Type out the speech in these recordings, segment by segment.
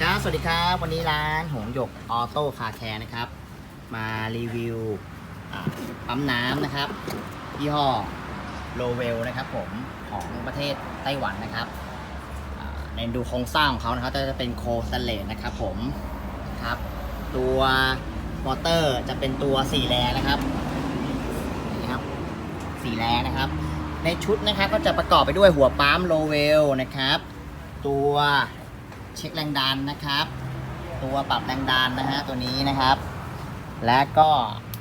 สวัสดีครับ วันนี้ร้านหงหยกออโต้คาแคร์นะครับ มารีวิวปั๊มน้ำนะครับยี่ห้อโลเวลนะครับผมของประเทศไต้หวันนะครับในดูโครงสร้างของเขานะครับจะเป็นโคสเลตนะครับผมครับ ตัวมอเตอร์จะเป็นตัว4แรงนะครับนี่ครับ4แรงนะครับ ในชุดนะครับก็จะประกอบไปด้วยหัวปั๊มโลเวลนะครับ ตัว เช็คแรงดันนะครับ ตัวปรับแรงดันนะฮะตัวนี้นะครับ และก็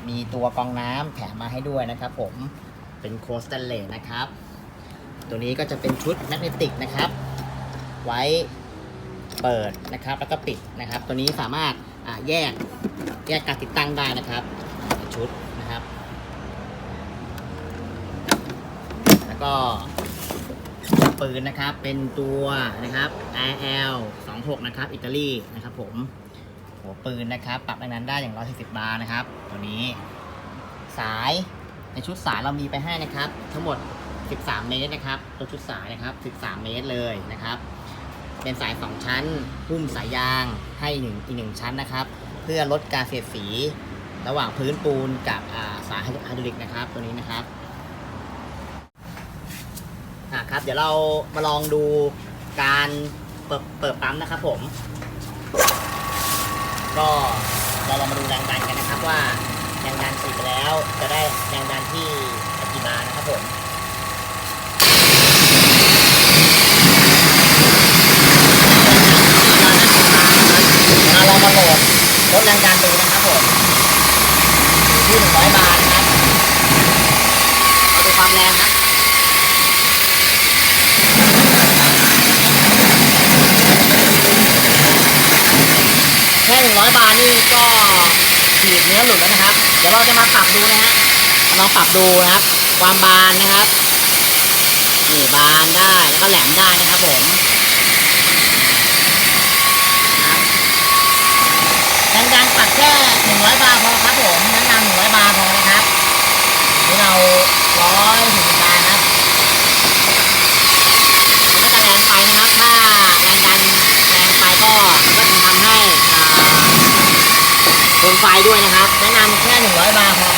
มีตัวกองน้ำแถมมาให้ด้วยนะครับ ผมเป็นโคสเตนเลสนะครับ ตัวนี้ก็จะเป็นชุดแมกเนติกนะครับ ไว้เปิดนะครับแล้วก็ปิดนะครับ ตัวนี้สามารถแยกแยกการติดตั้งได้นะครับ ชุดนะครับ แล้วก็ ปืนนะครับ เป็นตัวนะครับ RL 26 นะครับ อิตาลีนะครับผม หัวปืนนะครับ ปรับแรงดันได้อย่าง 140 บาร์นะครับ ตัวนี้ สาย ในชุดสายเรามีไปให้นะครับ ทั้งหมด 13 เมตรนะครับ ตัวชุดสายนะครับ 13 เมตรเลยนะครับ เป็นสาย 2 ชั้น หุ้มสายยางให้หนึ่งอีกหนึ่งชั้นนะครับ เพื่อลดการเสียดสี ระหว่างพื้นปูนกับสายไฮดรอลิกนะครับ ตัวนี้นะครับ อะครับ เดี๋ยวเรามาลองดูการเปิดเปิดปั๊มนะครับผม ก็เราลองมาดูแรงดันกันนะครับว่าแรงดันติดไปแล้วจะได้แรงดันที่กี่บาร์นะครับผมเราลองมาโหลดลดแรงดันดู งร้อยบาทนี่ก็ขีดเนื้อหลุดแล้วนะครับ เดี๋ยวเราจะมาปรับดูนะฮะลองปรับดูนะครับ ความบานนะครับนี่บานได้แล้วก็แหลมได้นะครับผมดังๆปับแค่หนึ่งร้อยบาทพอครับผมดังร้อยบาทพอนะครับนี่เรา ไฟด้วยนะครับแนะนำแค่ 100 บาทพอ